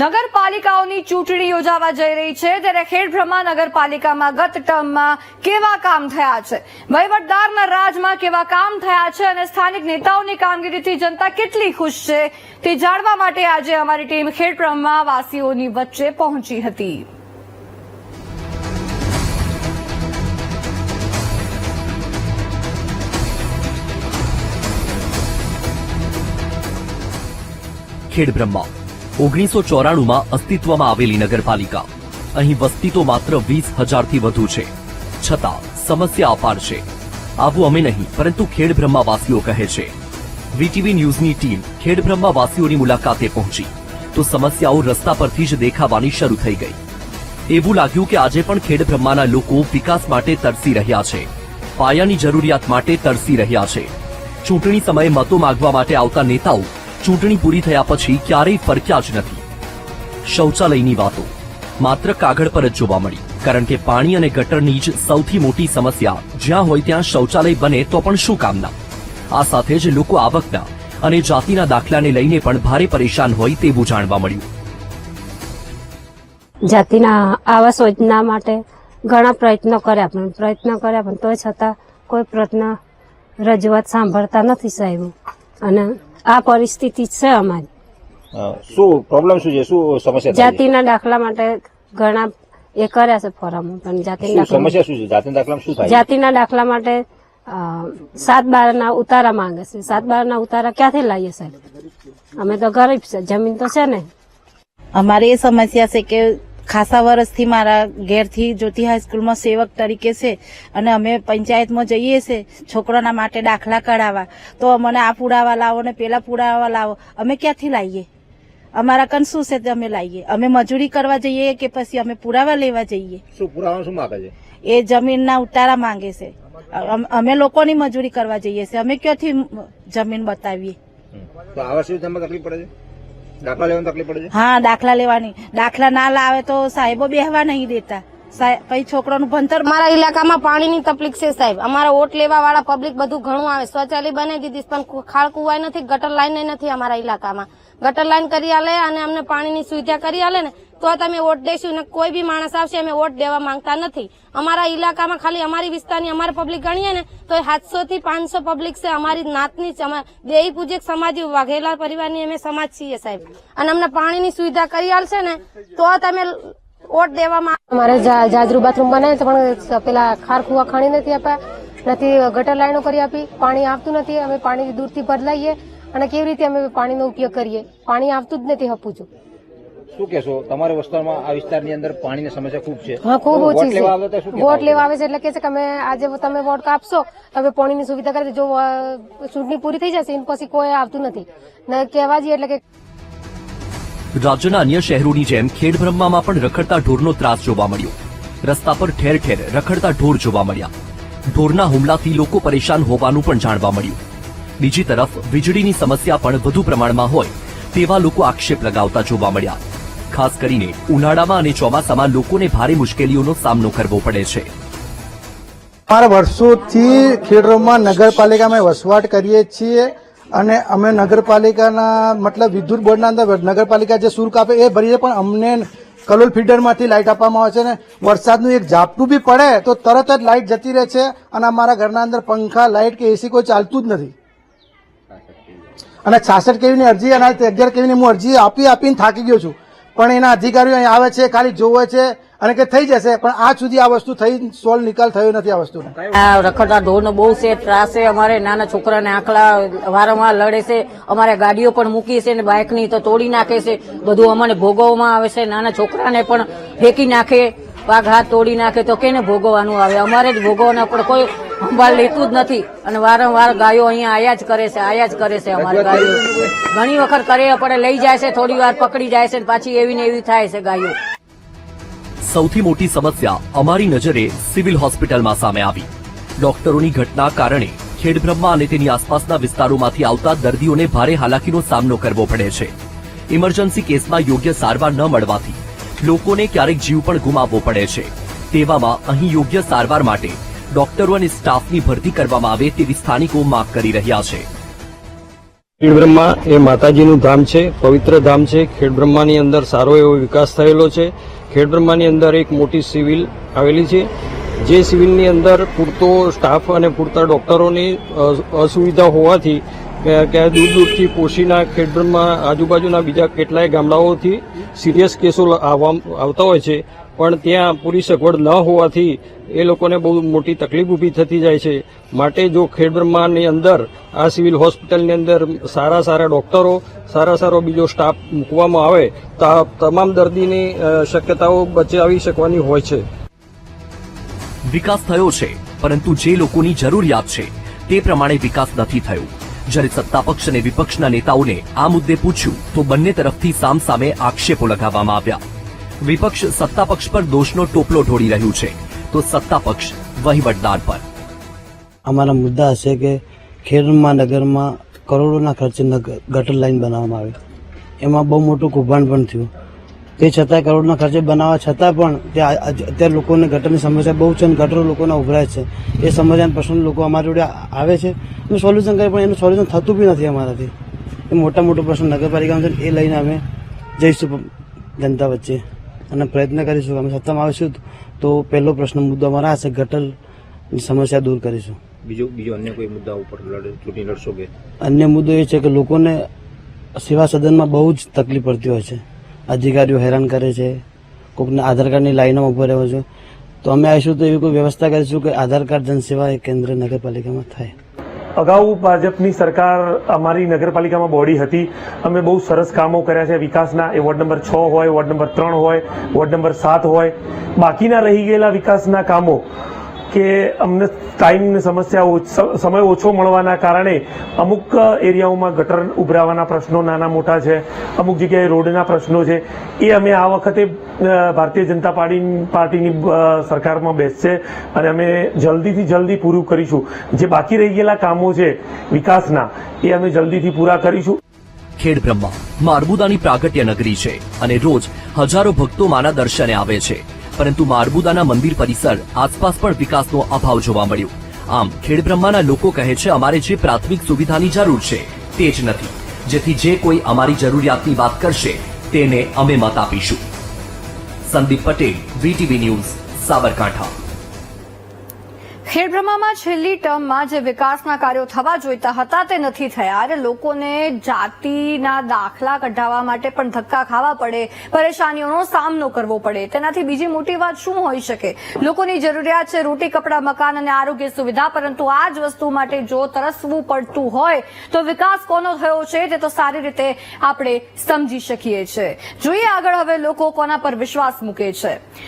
નગરપાલિકાઓની ચૂંટણી યોજાવા જઈ રહી છે. ત્યારે ખેડબ્રહ્મા નગરપાલિકામાં ગત ટર્મમાં કેવા કામ થયા છે? વહીવટદારના રાજમાં કેવા કામ થયા છે અને સ્થાનિક નેતાઓની કામગીરીથી જનતા કેટલી ખુશ છે તે જાણવા માટે આજે અમારી ટીમ ખેડબ્રહ્મા વાસીઓની વચ્ચે પહોંચી હતી. ખેડબ્રહ્મા ઓગણીસો ચોરાણુંમાં અસ્તિત્વમાં આવેલી નગરપાલિકા. અહીં વસ્તી તો માત્ર વીસ હજારથી વધુ છે. છતાં, સમસ્યા અપાર છે. આવું અમે નહીં, પરંતુ ખેડબ્રહ્માવાસીઓ કહે છે. વીટીવી ન્યૂઝની ટીમ ખેડબ્રહ્મા વાસીઓની મુલાકાતે પહોંચી. તો સમસ્યાઓ રસ્તા પરથી જ દેખાવાની શરૂ થઈ ગઈ. એવું લાગ્યું કે આજે પણ ખેડબ્રહ્માના લોકો વિકાસ માટે તરસી રહ્યા છે. પાયાની જરૂરિયાત માટે તરસી રહ્યા છે. ચૂંટણી સમયે મતો માગવા માટે આવતા નેતાઓ ચૂંટણી પૂરી થયા પછી ક્યારેય ફરક્યા જ નથી. શૌચાલયની વાતો. માત્ર કાગળ પર જ જોવા મળી. કારણ કે પાણી અને ગટરની જ સૌથી મોટી સમસ્યા, જ્યાં હોય ત્યાં શૌચાલય બને તો પણ શું કામના? આ સાથે જ લોકો આવકના અને જાતિના દાખલાને લઈને પણ ભારે પરેશાન હોય તેવું જાણવા મળ્યું. જાતિના આવાસ યોજના માટે ઘણા પ્રયત્નો કર્યા પણ, પ્રયત્નો કર્યા પણ તોય છતાં કોઈ પ્રયત્ન રજૂઆત સાંભળતા નથી સાહેબ. અને આ પરિસ્થિતિ છે અમારી. શું પ્રોબ્લેમ શું છે? શું સમસ્યા જાતિના દાખલા માટે ઘણા એ કર્યા છે ફોરમો પણ જાતિના દાખલા સમસ્યા શું છે? જાતિના દાખલા શું થાય જાતિના દાખલા માટે સાત બારના ઉતારા માંગે છે. સાત બારના ઉતારા ક્યાંથી લાવીએ સાહેબ? અમે તો ગરીબ છે જમીન તો છે ને. અમારે એ સમસ્યા છે કે ખાસા વર્ષથી મારા ઘેરથી જ્યોતિ હાઈસ્કૂલમાં સેવક તરીકે છે અને અમે પંચાયતમાં જઈએ છે છોકરાના માટે દાખલા કઢાવવા. તો અમને આ પુરાવા લાવો ને પેલા પુરાવા લાવો. અમે ક્યાંથી લાવીએ અમારા કન શું છે તે અમે લાવીએ અમે મજૂરી કરવા જઈએ કે પછી અમે પુરાવા લેવા જઈએ? શું પુરાવા શું માંગે છે? એ જમીનના ઉતારા માંગે છે. અમે લોકોની મજૂરી કરવા જઈએ છીએ અમે ક્યાંથી જમીન બતાવીએ? તો આવા શું તમને તકલીફ પડે છે? દાખલા લેવાની તકલીફ પડે છે? હા દાખલા લેવાની. દાખલા ના લાવે તો સાહેબો બેહવા નહીં દેતા. સાહેબ- પછી છોકરાનું ભણતર મારા ઇલાકામાં પાણીની તકલીફ છે સાહેબ. અમારા વોટ લેવા વાળા પબ્લિક બધું ઘણું આવે. શૌચાલય બનાવી દીધી પણ ખાળ કુવાય નથી ગટર લાઈન નથી અમારા ઇલાકામાં. ગટર લાઈન કરી આલે અને અમને પાણીની સુવિધા કરી આલે ને તો તમે વોટ દઈશું ને કોઈ બી માણસ આવશે અમે વોટ દેવા માંગતા નથી. અમારા ઇલાકામાં ખાલી અમારી વિસ્તારની અમારી પબ્લિક ગણીએ ને, તો સાતસો થી પાંચસો પબ્લિક છે અમારી નાતની દેહી પૂજક સમાજ વાઘેલા પરિવારની અમે સમાજ છીએ સાહેબ. અને અમને પાણીની સુવિધા કરી આલશે ને, તો તમે વોટ દેવામાં અમારે જાજરૂ બાથરૂમ બનાવે તો પણ પેલા ખાર કુવા ખાણી નથી આપ્યા, નથી ગટર લાઈનો કરી આપી, પાણી આવતું નથી, અમે પાણી દૂરથી બદલાઈએ અને કેવી રીતે અમે પાણીનો ઉપયોગ કરીએ? પાણી આવતું જ નથી હપું શું કહેશો? તમારા વિસ્તારમાં આ વિસ્તારની અંદર પાણીની સમસ્યા ખૂબ છે. હા ખૂબ ઓછી છે. વોટ લેવા આવે છે એટલે કે છે કે અમે આજે તમે વોટ કાપશો તમે પાણીની સુવિધા કરી જો ચૂંટણી પૂરી થઈ જશે એના પછી કોઈ આવતું નથી. ને કહેવા જઈએ એટલે કે રાજ્યના અન્ય શહેરોની જેમ ખેડબ્રહ્મામાં પણ રખડતા ઢોરનો ત્રાસ જોવા મળ્યો. રસ્તા પર ઠેર ઠેર રખડતા ઢોર જોવા મળ્યા. ઢોરના હુમલાથી લોકો પરેશાન હોવાનું પણ જાણવા મળ્યું. બીજી તરફ વીજળીની સમસ્યા પણ વધુ પ્રમાણમાં હોય તેવા લોકો આક્ષેપ લગાવતા જોવા મળ્યા. ખાસ કરીને ઉનાળામાં અને ચોમાસામાં લોકોને ભારે મુશ્કેલીઓનો સામનો કરવો પડે છે. અમારા વર્ષોથી ખેડરોમાં નગરપાલિકામાં વસવાટ કરીએ છીએ અને અમે નગરપાલિકાના મતલબ વિદ્યુત બોર્ડના અંદર નગરપાલિકા જે શુલ્ક આપે એ ભરીએ પણ અમને કલોલ ફીડરમાંથી લાઇટ આપવામાં આવે છે ને વરસાદનું એક ઝાપટું બી પડે તો તરત જ લાઇટ જતી રહે છે અને અમારા ઘરના અંદર પંખા, લાઇટ કે એસી કોઈ ચાલતું જ નથી. અને છાસઠ કેવીની અરજી અને અગિયાર કેવીની હું અરજી આપી આપીને થાકી ગયો છું. પણ એના અધિકારીઓ અહીં આવે છે, ખાલી જોવે છે અને કે થઈ જશે, પણ આજ સુધી આ વસ્તુ થઈ સોલ્વ નિકાલ થયો નથી આ વસ્તુનો. આ રખડતા ઢોરનો બહુ છે, ત્રાસ છે, અમારે નાના છોકરાને આંખલા વારંવાર લડે છે, અમારે ગાડીઓ પણ મૂકી છે ને બાઇકની તો તોડી નાખે છે, બધું અમને ભોગવવામાં આવે છે, નાના છોકરાને પણ ફેંકી નાખે. પાક હાથ તોડી નાખે તો કેને ભોગવવાનું આવે? અમારે જ ભોગવવાના પણ કોઈ સંભાળ લેતું જ નથી. અને વારંવાર ગાયો અહીંયા આયા જ કરે છે આયા જ કરે છે અમારી ગાયો. ઘણી વખત કરે પડે લઈ જાય છે થોડી વાર પકડી જાય છે પાછી એવી ને એવી થાય છે ગાયો. સૌથી મોટી સમસ્યા અમારી નજરે સિવિલ હોસ્પિટલમાં સામે આવી. ડોક્ટરોની ઘટના કારણે ખેડબ્રહ્મા અને તેની આસપાસના વિસ્તારોમાંથી આવતા દર્દીઓને ભારે હાલાકીનો સામનો કરવો પડે છે. ઇમરજન્સી કેસમાં યોગ્ય સારવાર ન મળવાથી લોકોને ક્યારેક જીવ પણ ગુમાવવો પડે છે. તેવામાં અહીં યોગ્ય સારવાર માટે ડોક્ટરો અને સ્ટાફની ભરતી કરવામાં આવે તેવી સ્થાનિકો માંગ કરી રહ્યા છે. ખેડબ્રહ્મા એ માતાજીનું ધામ છે, પવિત્ર ધામ છે. ખેડબ્રહ્માની અંદર સારો એવો વિકાસ થયેલો છે. ખેડબ્રહ્માની અંદર એક મોટી સિવિલ આવેલી છે. જે સિવિલની અંદર પૂરતો સ્ટાફ અને પૂરતા ડોક્ટરોની અસુવિધા હોવાથી કે- કે દૂર દૂરથી પોશીના ખેડબ્રહ્મા આજુબાજુના બીજા કેટલાય ગામડાઓથી સિરિયસ કેસો આવતા હોય છે. પણ ત્યાં પૂરી સગવડ ન હોવાથી એ લોકોને બહુ મોટી તકલીફ ઊભી થતી જાય છે. માટે જો ખેડબ્રહ્માની અંદર, આ સિવિલ હોસ્પિટલની અંદર સારા સારા ડોક્ટરો, સારા સારો બીજો સ્ટાફ મૂકવામાં આવે, તો તમામ દર્દીની શક્યતાઓ બચાવી શકવાની હોય છે. વિકાસ થયો છે, પરંતુ જે લોકોની જરૂરિયાત છે, તે પ્રમાણે વિકાસ નથી થયો. જ્યારે સત્તાપક્ષ અને વિપક્ષના નેતાઓને આ મુદ્દે પૂછ્યું, તો બંને તરફથી સામસામે આક્ષેપો લગાવવામાં આવ્યા. વિપક્ષ સત્તાપક્ષ પર દોષનો ટોપલો ઢોળી રહ્યું છે, તો સત્તાપક્ષ વહીવટદાર પર. અમારા મુદ્દા હશે કે ખેડમાં, નગરમાં કરોડોના ખર્ચે ગટર લાઈન બનાવવામાં આવી. એમાં બહુ મોટું કૌભાંડ પણ થયું. તે છતાં કરોડના ખર્ચે બનાવવા છતાં પણ ત્યાં અત્યારે લોકોને ગટરની સમસ્યા બહુ છે અને ગટરો લોકોના ઉભરાય છે. એ સમસ્યાના પ્રશ્ન લોકો અમારી જોડે આવે છે. એનું સોલ્યુશન કરે પણ એનું સોલ્યુશન થતું બી નથી અમારાથી. એ મોટા મોટો પ્રશ્ન નગરપાલિકાનો છે એ લઈને અમે જઈશું જનતા વચ્ચે. અને પ્રયત્ન કરીશું. અમે સત્તામાં આવીશું તો પહેલો પ્રશ્ન મુદ્દો અમારા આ છે ગટરની સમસ્યા દૂર કરીશું. બીજો બીજો અન્ય કોઈ મુદ્દા ઉપર લડ- ચૂંટણી લડશો કે? અન્ય મુદ્દો એ છે કે લોકોને સેવા સદનમાં બહુ જ તકલીફ પડતી હોય છે. અધિકારીઓ હેરાન કરે છે. કોઈકને આધાર કાર્ડની લાઈનમાં ઊભો રહ્યો છે. તો અમે આવીશું તો એવી કોઈ વ્યવસ્થા કરીશું કે આધાર કાર્ડ જનસેવા એ કેન્દ્ર નગરપાલિકામાં થાય. અગાઉ ભાજપની સરકાર અમારી નગરપાલિકામાં બોડી હતી. અમે બહુ સરસ કામો કર્યા છે. વિકાસના એ વોર્ડ નંબર છ હોય, વોર્ડ નંબર ત્રણ હોય, વોર્ડ નંબર સાત હોય. બાકીના રહી ગયેલા વિકાસના કામો કે અમને ટાઈમની સમસ્યા સમય ઓછો મળવાના કારણે અમુક એરિયાઓમાં ગટર ઉભરાવાના પ્રશ્નો નાના મોટા છે, અમુક જગ્યાએ રોડના પ્રશ્નો છે. એ અમે આ વખતે ભારતીય જનતા પાર્ટી પાર્ટીની સરકારમાં બેસશે અને અમે જલ્દીથી જલ્દી પૂરું કરીશું. જે બાકી રહી ગયેલા કામો છે વિકાસના, એ અમે જલ્દીથી પૂરા કરીશું. ખેડ બ્રહ્મા, મારબુદાની પ્રાગટ્ય નગરી છે અને રોજ હજારો ભક્તો માના દર્શને આવે છે. પરંતુ મારબુદાના મંદિર પરિસર આસપાસ પણ વિકાસનો અભાવ જોવા મળ્યો. આમ ખેડબ્રહ્માના લોકો કહે છે, અમારે જે પ્રાથમિક સુવિધાની જરૂર છે, તે જ નથી. જેથી જે કોઈ અમારી જરૂરિયાતની વાત કરશે, તેને અમે મત આપીશું. Sandeep Patel, VTV news, Sabarkantha. ખેડબ્રહ્મામાં છેલ્લી ટર્મમાં જે વિકાસના કાર્યો થવા જોઈતા હતા તે નથી થયા. અને લોકોને જાતિના દાખલા કઢાવવા માટે પણ ધક્કા ખાવા પડે, પરેશાનીઓનો સામનો કરવો પડે. તેનાથી બીજી મોટી વાત શું હોઈ શકે? લોકોની જરૂરિયાત છે રોટી, કપડા, મકાન અને આરોગ્ય સુવિધા, પરંતુ આ જ વસ્તુ માટે જો તરસવું પડતું હોય, તો વિકાસ કોનો થયો છે તે તો સારી રીતે આપણે સમજી શકીએ છીએ જોઈએ આગળ હવે લોકો કોના પર વિશ્વાસ મૂકે છે.